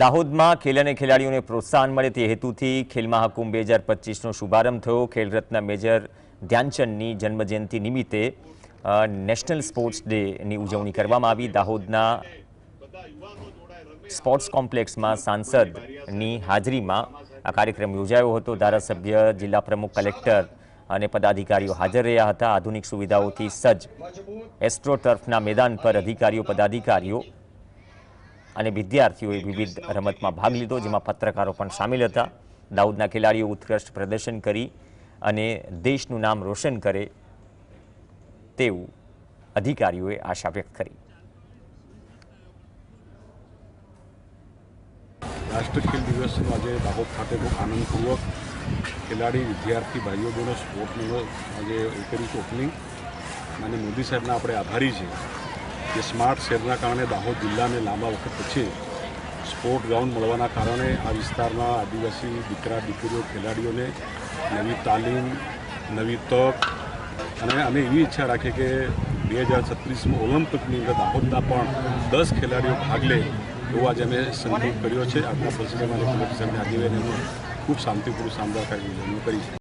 દાહોદમાં ખેલ અને ખેલાડીઓને પ્રોત્સાહન મળે તે હેતુથી ખેલ મહાકુંભ બે હજાર પચીસનો શુભારંભ થયો. ખેલરત્ન મેજર ધ્યાનચંદની જન્મજયંતિ નિમિત્તે નેશનલ સ્પોર્ટ્સ ડેની ઉજવણી કરવામાં આવી. દાહોદના સ્પોર્ટ્સ કોમ્પ્લેક્સમાં સાંસદની હાજરીમાં આ કાર્યક્રમ યોજાયો હતો. ધારાસભ્ય, જિલ્લા પ્રમુખ, કલેક્ટર અને પદાધિકારીઓ હાજર રહ્યા હતા. આધુનિક સુવિધાઓથી સજ્જ એસ્ટ્રો ટર્ફના મેદાન પર અધિકારીઓ, પદાધિકારીઓ અને વિદ્યાર્થીઓએ વિવિધ રમતમાં ભાગ લીધો, જેમાં પત્રકારો પણ સામેલ હતા. દાઉદના ખેલાડીઓ ઉત્કૃષ્ટ પ્રદર્શન કરી અને દેશનું નામ રોશન કરે તેવું અધિકારીઓએ આશા વ્યક્ત કરી. રાષ્ટ્રીય ખેલ દિવસનો આજે દાહોદ ખાતે બહુ આનંદપૂર્વક ખેલાડી, વિદ્યાર્થી, ભાઈઓ બહેનો સ્પોર્ટનો આજે કર્યું છે ઓપનિંગ અને મોદી સાહેબના આપણે આભારી છે કે સ્માર્ટ શહેરના કારણે દાહોદ જિલ્લાને લાંબા વખત પછી સ્પોર્ટ ગ્રાઉન્ડ મળવાના કારણે આ વિસ્તારના આદિવાસી દીકરા, દીકરીઓ, ખેલાડીઓને નવી તાલીમ, નવી તક અને અમે એવી ઈચ્છા રાખીએ કે બે હજાર છત્રીસમાં ઓલિમ્પિકની અંદર દાહોદના પણ દસ ખેલાડીઓ ભાગ લે એવો આજે અમે સંકલ્પ કર્યો છે. આજના પ્રસંગે સાહેબની ખૂબ શાંતિપૂર્વક શાનદાર કાર્યક્રમ કરી છે.